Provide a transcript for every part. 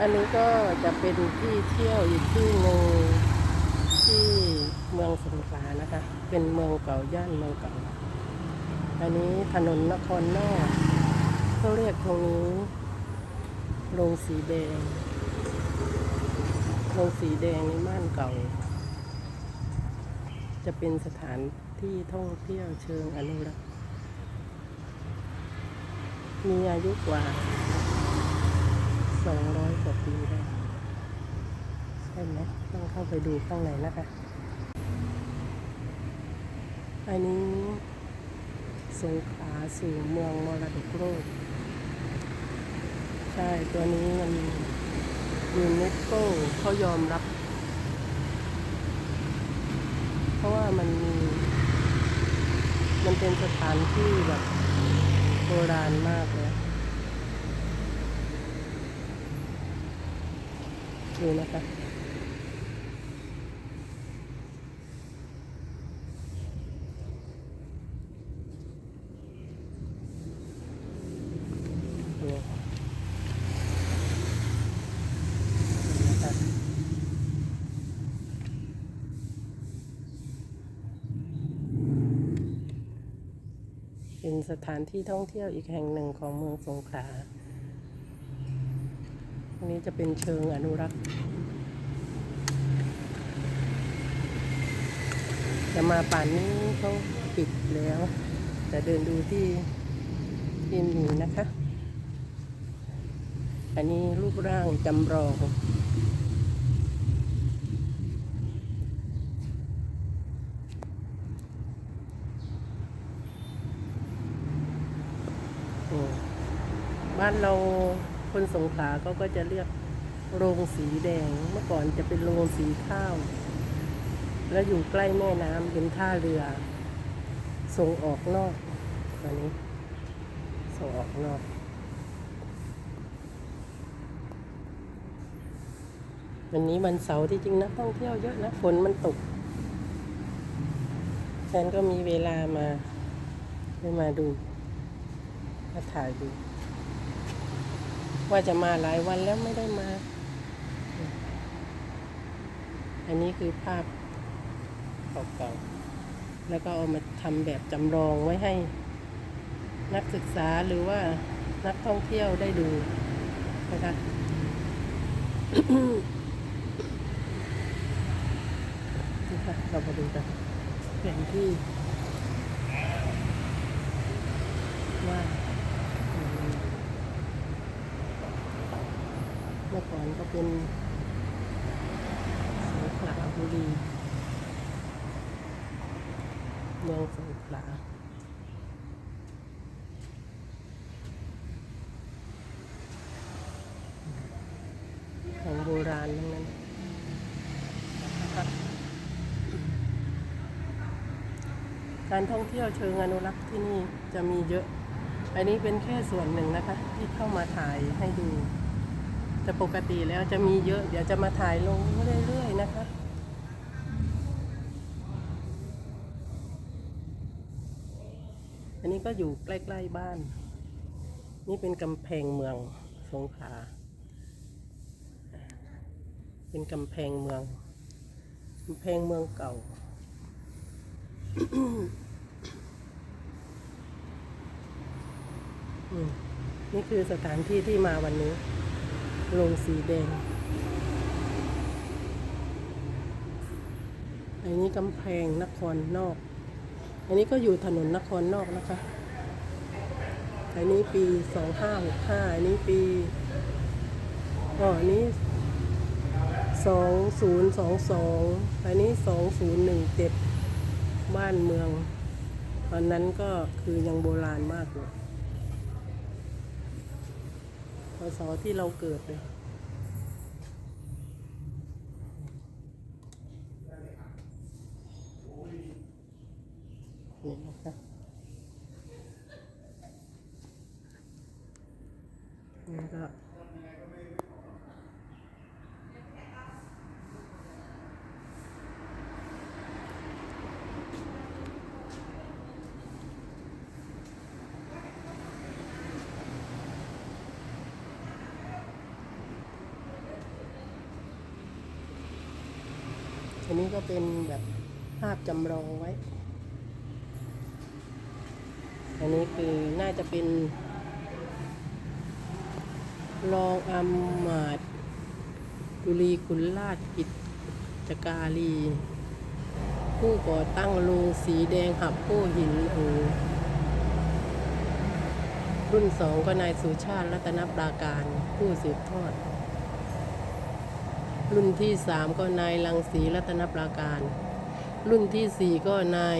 อันนี้ก็จะเป็นที่เที่ยวอีกที่หนึ่งที่เมืองสงขลานะคะ เป็นเมืองเก่าย่านเมืองเก่า อันนี้ถนนนครนอกเขาเรียกตรงนี้โรงสีแดงโรงสีแดงในม่านเก่า จะเป็นสถานที่ท่องเที่ยวเชิงอนุรักษ์มีอายุกว่า สองร้อยกว่าปีได้ใช่ไหมต้องเข้าไปดูข้างในนะคะ อันนี้สงขาสู่เมืองมรดกโลกใช่ตัวนี้มันยูเนสโกเขายอมรับ เพราะว่ามันมี มันเป็นสถานที่แบบโบราณมากเลย ดู ชูนะคะเป็นสถานที่ท่องเที่ยวอีกแห่งหนึ่งของเมืองสงขลา อันนี้จะเป็นเชิงอนุรักษ์ จะมาป่านนี้เขาปิดแล้วแต่เดินดูที่ที่มีนะคะ อันนี้รูปร่างจำลองบ้านเรา คนสงขลาเขาก็จะเรียกโรงสีแดง เมื่อก่อนจะเป็นโรงสีข้าว แล้วอยู่ใกล้แม่น้ำเป็นท่าเรือ ส่งออกนอกตอนนี้ ส่งออกนอกวันนี้วันเสาร์ที่จริงนักท่องเที่ยวเยอะนะฝนมันตกแฟนก็มีเวลามาได้มาดูมาถ่ายดู ว่าจะมาหลายวันแล้วไม่ได้มา อันนี้คือภาพเก่าๆ แล้วก็เอามาทำแบบจำลองไว้ให้ นักศึกษาหรือว่านักท่องเที่ยวได้ดูนะคะนี่ค่ะเรามาดูกันแผนที่ว่าอืมเมื่อก่อ นก็เป็นสงขลาบุรีเมืองสงขลาของโบราณทั้งนั้นะการท่องเที่ยวเชิงอนุรักษ์ที่นี่จะมีเยอะ อันนี้เป็นแค่ส่วนหนึ่งนะคะ ที่เข้ามาถ่ายให้ดู แต่ปกติแล้วจะมีเยอะ เดี๋ยวจะมาถ่ายลงเรื่อยๆนะคะอันนี้ก็อยู่ใกล้ๆบ้าน นี่เป็นกำแพงเมืองสงขลาเป็นกำแพงเมืองกำแพงเมืองเก่า นี่คือสถานที่ที่มาวันนี้ โรงสีแดง อันนี้กำแพงนครนอก อันนี้ก็อยู่ถนนนครนอกนะคะ อันนี้ปีสองห้าหกห้าอันนี้ปีอ๋ออันนี้สองศูนย์สองสองอันนี้สองศูนย์หนึ่งเจ็ดบ้านเมือง ตอนนั้นก็คือยังโบราณมากเลย พศที่เราเกิดเลย อันนี้ก็เป็นแบบภาพจำลองไว้ อันนี้คือน่าจะเป็นรองอามาตย์กุลีกุลราชกิจจการี ผู้ก่อตั้งโรงสีแดงหับโป้หินโอรุ่นสองก็นายสุชาติรัตนปราการผู้สืบทอด รุ่นที่สามก็นายลังสีรัตนปราการ รุ่นที่สี่ก็นาย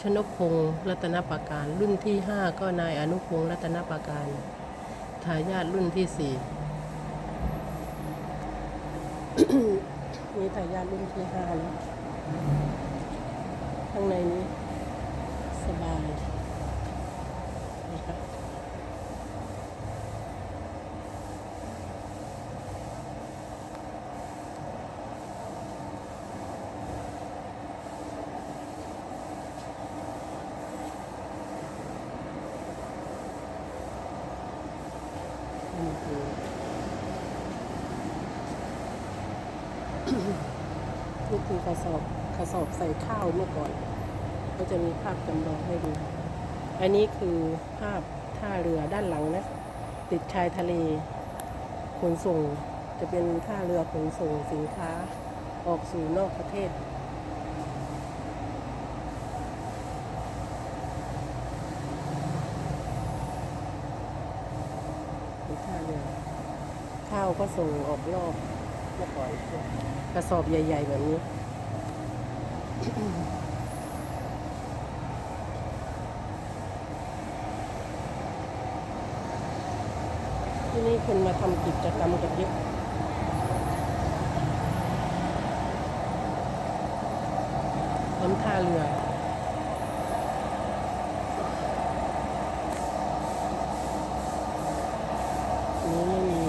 ชนกพงศ์รัตนปราการ รุ่นที่ห้าก็นายอนุพงศ์รัตนปราการทายาทรุ่นที่สี่นี่ทายาทรุ่นที่ห้าแล้วข้างในนี้สบายนะคะนี่คือ นี่ คือกระสอบกระสอบใส่ข้าวเมื่อก่อน ก็จะมีภาพจำลองให้ดู อันนี้คือภาพท่าเรือด้านหลังนะ ติดชายทะเลขนส่ง จะเป็นท่าเรือขนส่งสินค้าออกสู่นอกประเทศท่าเรือข้าวก็ส่งออกนอก เมื่อก่อนกระสอบใหญ่ ๆ แบบนี้ ที่นี่คนมาทำกิจกรรมกันเยอะน้ำท่าเรือ นี้ไม่มี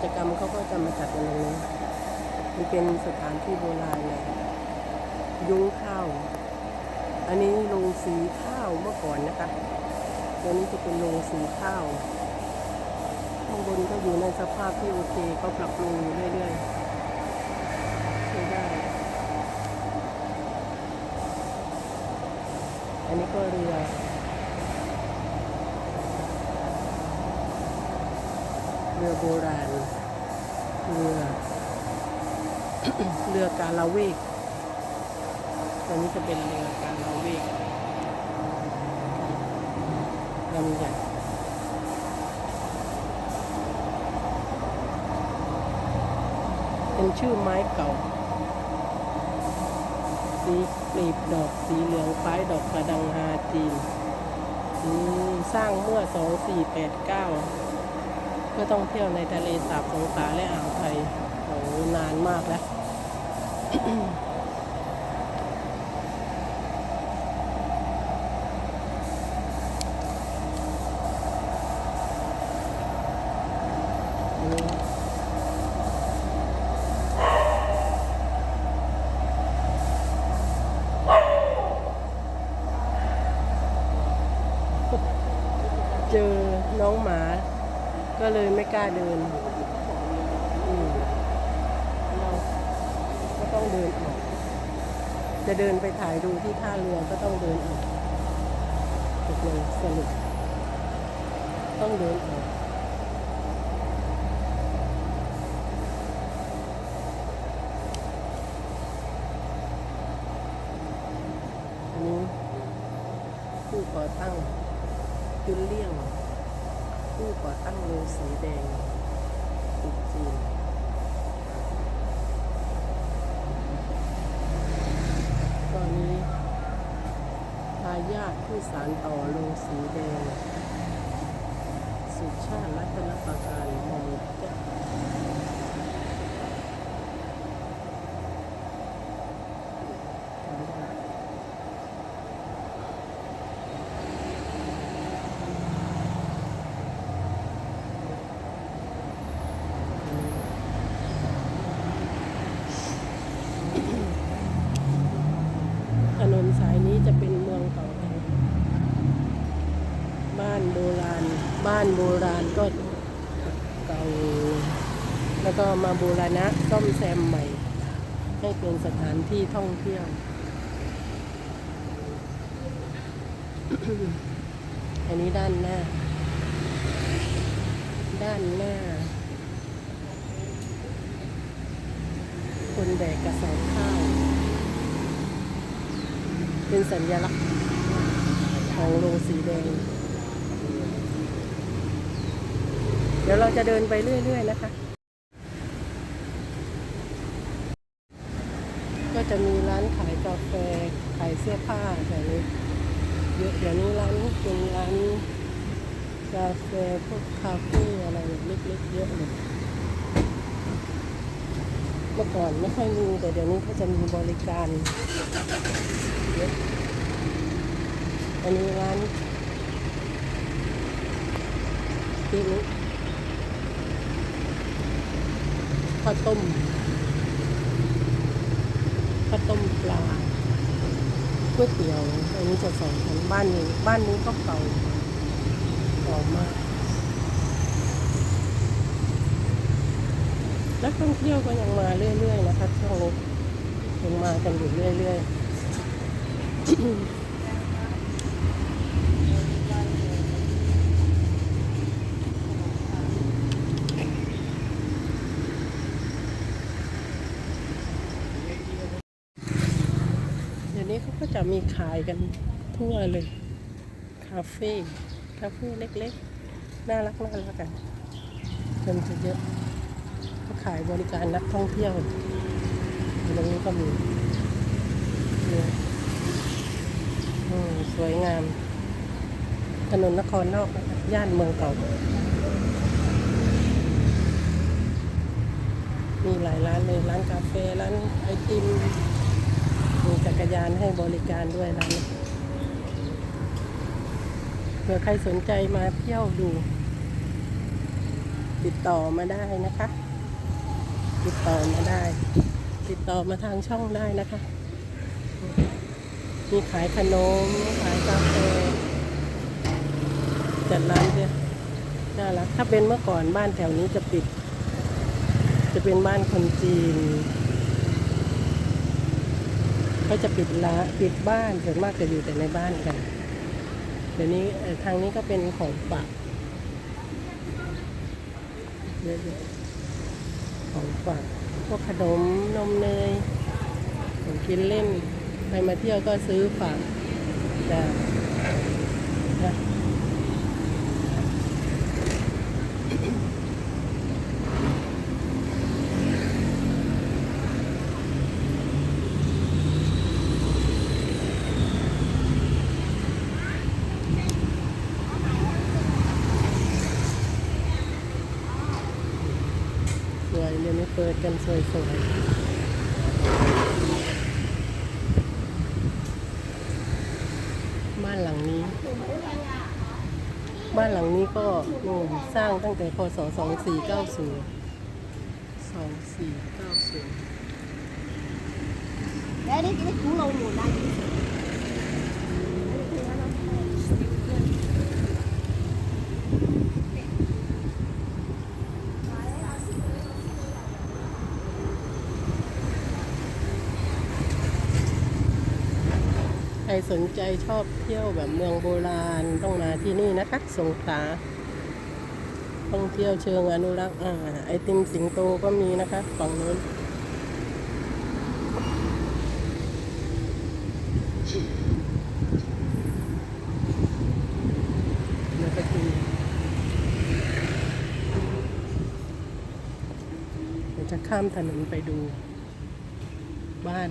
จกิจกรรมเขาก็จะมาจัดกันตรงนี้มันเป็นสถานที่โบราณเลยยุ้งข้าว อันนี้โรงสีข้าวเมื่อก่อนนะคะเดี๋ยวนี้จะเป็นโรงสีข้าวข้างบนก็อยู่ในสภาพที่โอเคก็ปรับปรุงอยู่เรื่อยๆใช้ได้ อันนี้ก็เรือ เรือโบราณ เรือ เรือกาลาเวกตัวนี้จะเป็นเรือการเราเวกลำใหญ่เป็นชื่อไม้เก่า สีกลีบดอกสีเหลืองคล้ายดอกกระดังฮาจีนสร้างเมื่อ 2489เพื่อต้องเที่ยวในทะเลสาบสงขลาและอ่าวไทยโอ้โหนานมากแล้ว เจอน้องหมา ก็เลยไม่กล้าเดินอืมเราก็ต้องเดินออก จะเดินไปถ่ายดูที่ท่าเรือก็ต้องเดินออกตกลงสรุปต้องเดินออกอันนี้ผู้ก่อตั้งจุนเลี่ยง ผู้ก่อตั้งโรงสีแดงตุกจีนตอนนี้ทายาทผู้สานต่อโรงสีแดง สุชาติรัตนประการมองแก้วจำได้ ถนนสายนี้จะเป็นเมืองเก่าแก่บ้าน โบราณก็เก่า แล้วก็มาบูรณะซ่อมแซมใหม่ ให้เป็นสถานที่ท่องเที่ยว อันนี้ด้านหน้า ด้านหน้า คนแบกกระสอบข้าว เป็นสัญลักษณ์ของโรงสีแดง เดี๋ยวเราจะเดินไปเรื่อย ๆ นะคะ ก็จะมีร้านขายกาแฟขายเสื้อผ้าแถวนี้เยอะเดี๋ยวนี้ร้านเป็นร้านกาแฟพวกคาเฟ่อะไรเล็กๆเยอะเลยเมื่อก่อนไม่ค่อยมีแต่เดี๋ยวนี้เขาจะมีบริการเยอะอันนี้ร้านที่นี้ ข้าวต้มข้าวต้มปลาก๋วยเตี๋ยวอันนี้จะสองชั้นบ้านนี้บ้านนี้ก็เก่าเก่ามากนักท่องเที่ยวก็ยังมาเรื่อยๆนะคะช่วงนี้ยังมากันอยู่เรื่อยๆ เดี๋ยวนี้เขาก็จะ มีขายกันทั่วเลย คาเฟ่คาเฟ่เล็กๆ น่ารักน่ารักกันคนจะเยอะก็ขายบริการนักท่องเที่ยวตรงนี้ก็มีสวยงาม ถนนนครนอกย่านเมืองเก่า มีหลายร้านเลย ร้านกาแฟ ร้านไอติม มีจักรยานให้บริการด้วยร้านนี้เผื่อใครสนใจมาเที่ยวดู ติดต่อมาได้นะคะ ติดต่อมาได้ ติดต่อมาทางช่องได้นะคะ มีขายขนมขายกาแฟจัดร้านเนี่ยน่ารักถ้าเป็นเมื่อก่อนบ้านแถวนี้จะปิด จะเป็นบ้านคนจีน เขาจะปิดร้านปิดบ้านส่วนมากจะอยู่แต่ในบ้านกัน เดี๋ยวนี้ทางนี้ก็เป็นของฝากเยอะๆของฝากพวกขนมนมเนยของกินเล่น ไปมาเที่ยวก็ซื้อฝากจ้ะสวยเดี๋ยวนี้เปิดกัน สวยๆบ้านหลังนี้ บ้านหลังนี้ก็นู่นสร้างตั้งแต่พศ 2490 2490 Đấy, đấy, đấy, cũng lâu rồi đây. สนใจชอบเที่ยวแบบเมืองโบราณต้องมาที่นี่นะคะสงขลาท่องเที่ยวเชิงอนุรักษ์อ่าไอติมสิงโตก็มีนะคะฝั่งนู้นเดี๋ยวกินเดี๋ยวจะข้ามถนนไปดูบ้าน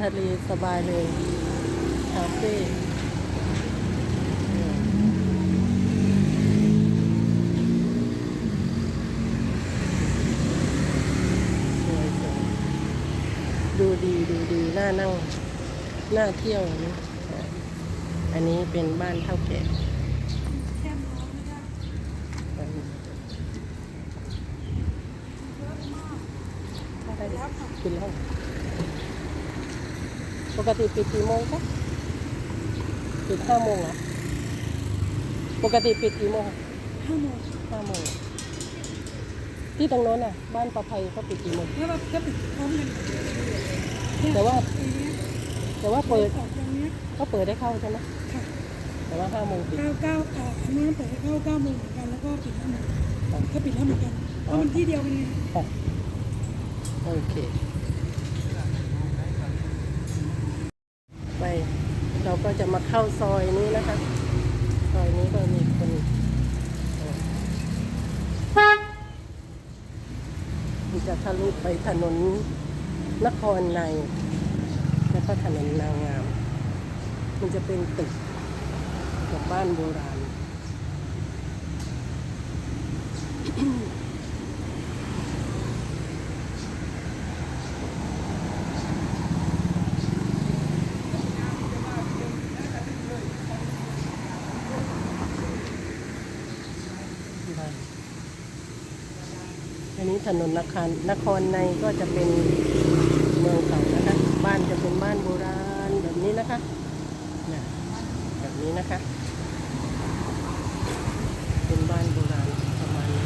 ทะเลสบายเลยคาเฟ่ดูดีดูดีน่านั่งน่าเที่ยวนะอันนี้เป็นบ้านเท่าแก่ขึ้นแล้ว กติปิดกี่โมงคะปิดห้าโมงเหรอปกติปิดกี่โมงห้าโมงห้าโมงที่ตรงโน้นน่ะ บ้านประภัยเขาปิดกี่โมงแล้วเราก็ปิดพร้อมกันแต่ว่าไอ้เนี้ยแต่ว่าเปิดออกอย่างเนี้ยก็เปิดได้เข้าใช่ไหมค่ะแต่ว่าห้าโมงปิดเก้าเก้าอ่าอันนู้นเปิดให้เข้าเก้าโมงเหมือนกันแล้วก็ปิดห้าโมงก็ปิดแล้วเหมือนกันเพราะมันที่เดียวกันไงค่ะโอเค ไป เรา ก็จะมาเข้าซอยนี้นะคะ ซอยนี้ก็มีคนมันจะทะลุไปถนนนครใน แล้วก็ถนนนางงาม มันจะเป็นตึกกับบ้านโบราณ บ้านอันนี้ ถนนนครนครในก็จะเป็นเมืองเก่านะคะ บ้านจะเป็นบ้านโบราณแบบนี้นะคะนะแบบนี้นะคะ เป็นบ้านโบราณประมาณนี้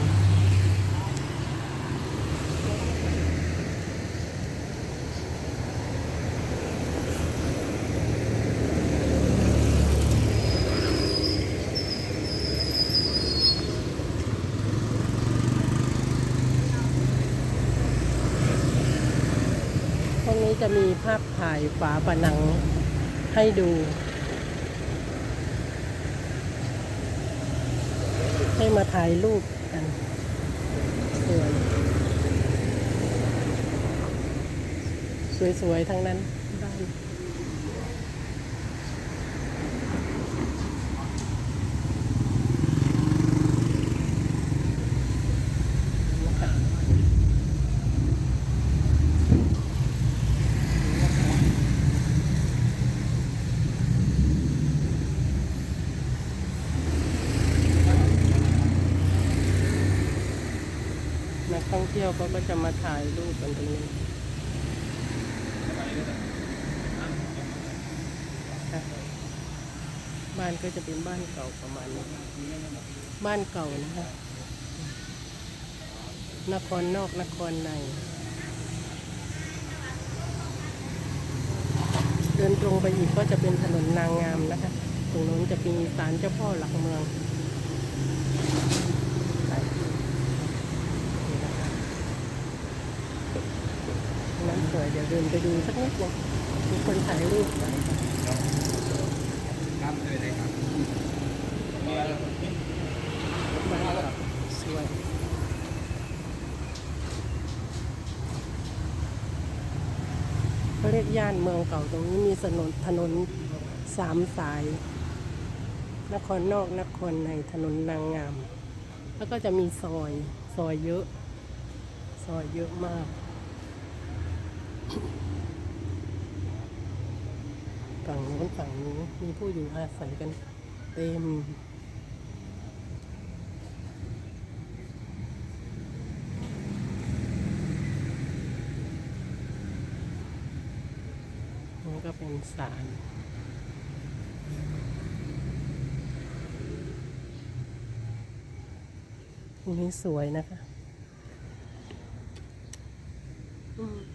พวกนี้ จะมีภาพถ่ายฝาผนังให้ดู ให้มาถ่ายรูปกันสวยสวยๆทั้งนั้นบ้านนะคะนัก ท่องเที่ยวเขาก็จะมาถ่ายรูปกันตรงนี้ค่ะบ้านก็จะเป็นบ้านเก่าประมาณนี้บ้านเก่านะคะนครนอกนครใน เดินตรงไปอีกก็จะเป็นถนนนางงามนะคะ ตรงนู้นจะมีศาลเจ้าพ่อหลักเมืองไปนี่นะคะน้ำ สวย เดี๋ยวเดินไปดูสักนิดนึงมีคนถ่ายรูปครับเลยเลยครับก่าสวยเขาเรียกย่านเมืองเก่าตรงนี้มีถนนถนนสามสาย นครนอกนครในถนนนางงาม แล้วก็จะมีซอย ซอยเยอะ ซอยเยอะมาก ฝั่งโน้นฝั่งนี้มีผู้อยู่อาศัยกันเต็มนี่ก็เป็นศาลตรนี้สวยนะคะ อืม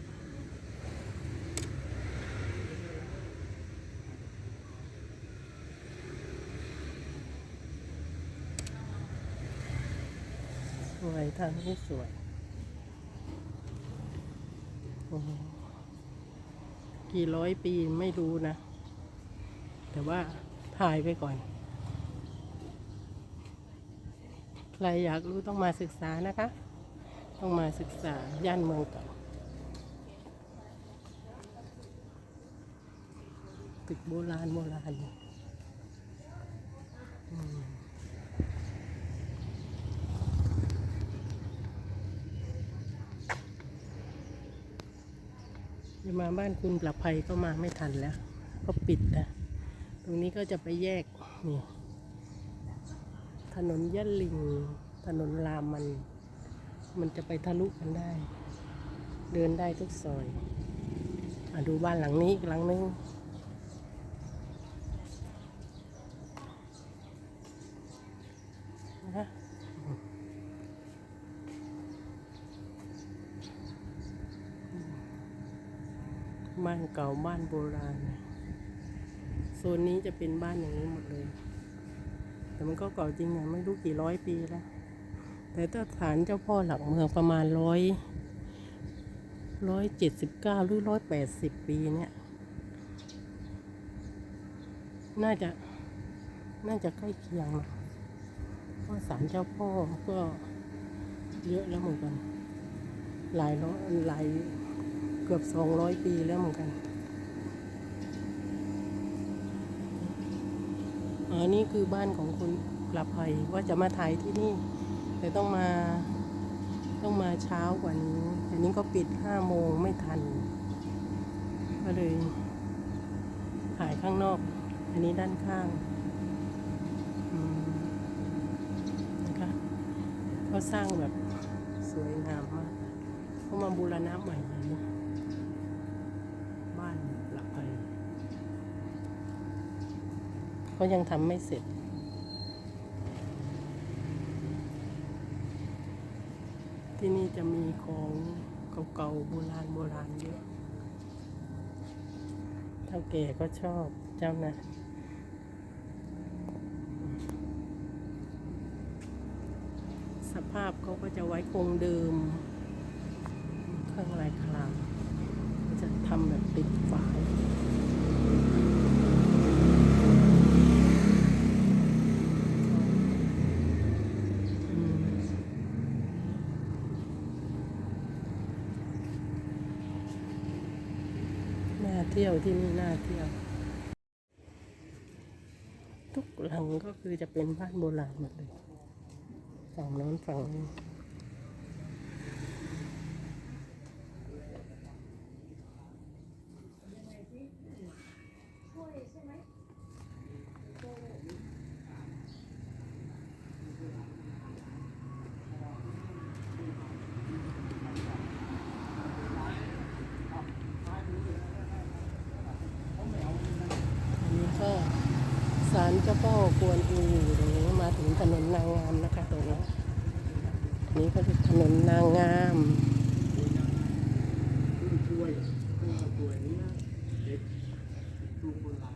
ทางนี้สวยโอ้กี่ร้อยปีไม่รู้นะ แต่ว่าถ่ายไปก่อน ใครอยากรู้ต้องมาศึกษานะคะ ต้องมาศึกษาย่านเมืองเก่าตึกโบราณโบราณ จะมาบ้านคุณประภัยก็มาไม่ทันแล้วก็ปิดนะตรงนี้ก็จะไปแยกนี่ถนนยะลิง ถนนรามมัน มันจะไปทะลุกันได้ เดินได้ทุกซอยมาดูบ้านหลังนี้อีกหลังนึงนะบ้าน เก่าบ้านโบราณโซนนี้จะเป็นบ้านอย่างนี้หมดเลย แต่มันก็เก่าจริงอะไม่รู้กี่ร้อยปีแล้ว แต่ถ้าฐานเจ้าพ่อหลักเมืองประมาณร้อยร้อยเจ็ดสิบเก้าหรือร้อยแปดสิบปีเนี่ย น่าจะ น่าจะใกล้เคียงนะเพราะศาลเจ้าพ่อก็เยอะแล้วเหมือนกัน หลายร้อยหลาย เกือบสองร้อยปีแล้วเหมือนกัน อันนี้คือบ้านของคุณประภัยว่าจะมาถ่ายที่นี่ แต่ต้องมาต้องมาเช้ากว่านี้อันนี้ก็ปิดห้าโมงไม่ทัน ก็เลยถ่ายข้างนอก อันนี้ด้านข้างนะคะเขาสร้างแบบสวยงามมากเขามาบูรณะใหม่เลยบ้านประภัย เขายังทำไม่เสร็จ ที่นี่จะมีของเก่าๆโบราณโบราณเยอะเท่าแก่ก็ชอบเจ้านะสภาพเขาก็จะไว้คงเดิม เครื่องลายครามจะทำแบบปิดฝาย อืมน่าเที่ยวที่นี่น่าเที่ยว ทุกหลังก็คือจะเป็นบ้านโบราณหมดเลย ฝั่งโน้นฝั่งนี้อันนี้ก็ศาลเจ้าพ่อกวนอูอยู่ตรงนี้มาถึงถนนนางงามนะคะตรงนี้อันนี้ก็คือถนนนางงาม ช่วยช่วยนี่นะเด็กดูโบราณ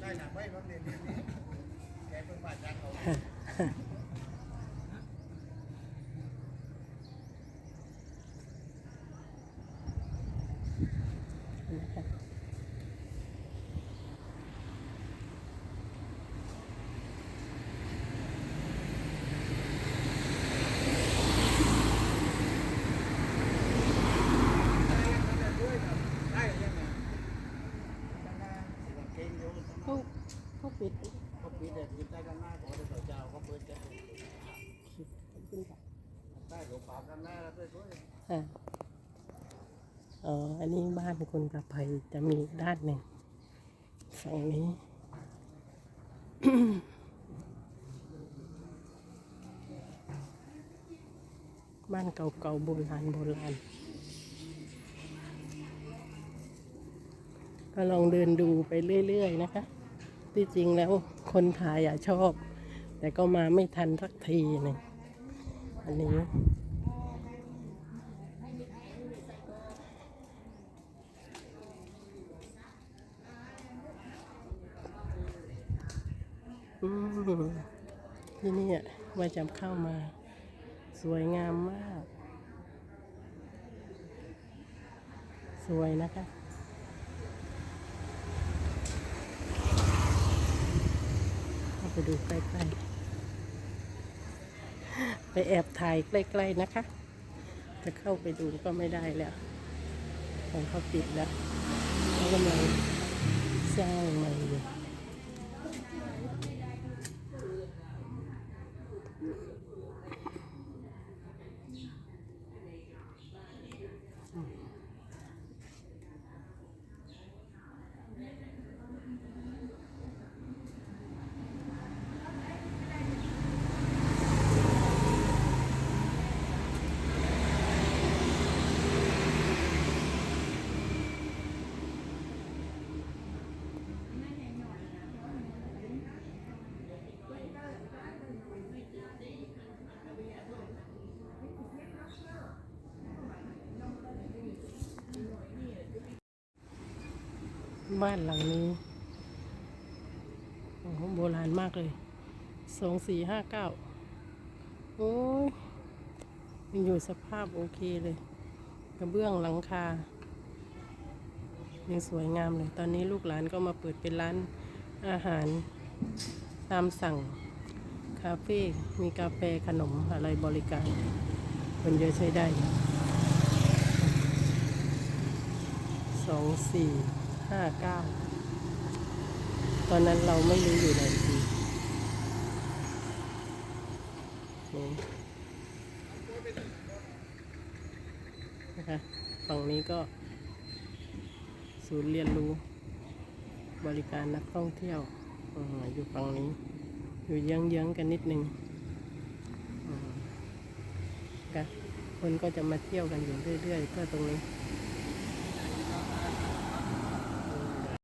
ได้หนักไว้ครับเด็กแกเพิ่งผ่านจากเขา ได้ยังไงเก่งอยู่ เขาเขาปิด เขาปีเด็กกินได้กันหน้าของเด็กเจ้าเขาเปิดแจก ขึ้นไป ได้หลวงป่ากันหน้าแล้วด้วย อ่า อ๋อ อันนี้บ้านคนประภัยจะมีด้านหนึ่งฝั่งนี้ บ้านเก่าๆโบราณโบราณ ก็ลองเดินดูไปเรื่อยๆนะคะ ที่จริงแล้วคนถ่ายอะชอบ แต่ก็มาไม่ทันสักทีหนึ่งอันนี้ อืม ที่นี่อะว่าจำเข้ามา สวยงามมาก สวยนะคะเข้าไปดูใกล้ๆ ไปแอบถ่ายใกล้ๆนะคะ จะเข้าไปดูก็ไม่ได้แล้ว ของเขาปิดแล้วเขากำลังสร้างใหม่อยู่ บ้านหลังนี้โอ้โหโบราณมากเลยสองสี่ห้าเก้าโอ้ยยังอยู่สภาพโอเคเลย กระเบื้องหลังคายังสวยงามเลย ตอนนี้ลูกหลานก็มาเปิดเป็นร้านอาหารตามสั่ง คาเฟ่ มีกาแฟขนมอะไรบริการ คนเยอะใช้ได้สองสี่ ห้าเก้าตอนนั้นเราไม่รู้อยู่ไหนทีนี่นะคะฝั่งนี้ก็ ศูนย์เรียนรู้ บริการนักท่องเที่ยวออยู่ฝั่งนี้ อยู่เยื้องๆกันนิดนึงอืมค่ะคนก็จะมาเที่ยวกันอยู่เรื่อยๆก็ตรงนี้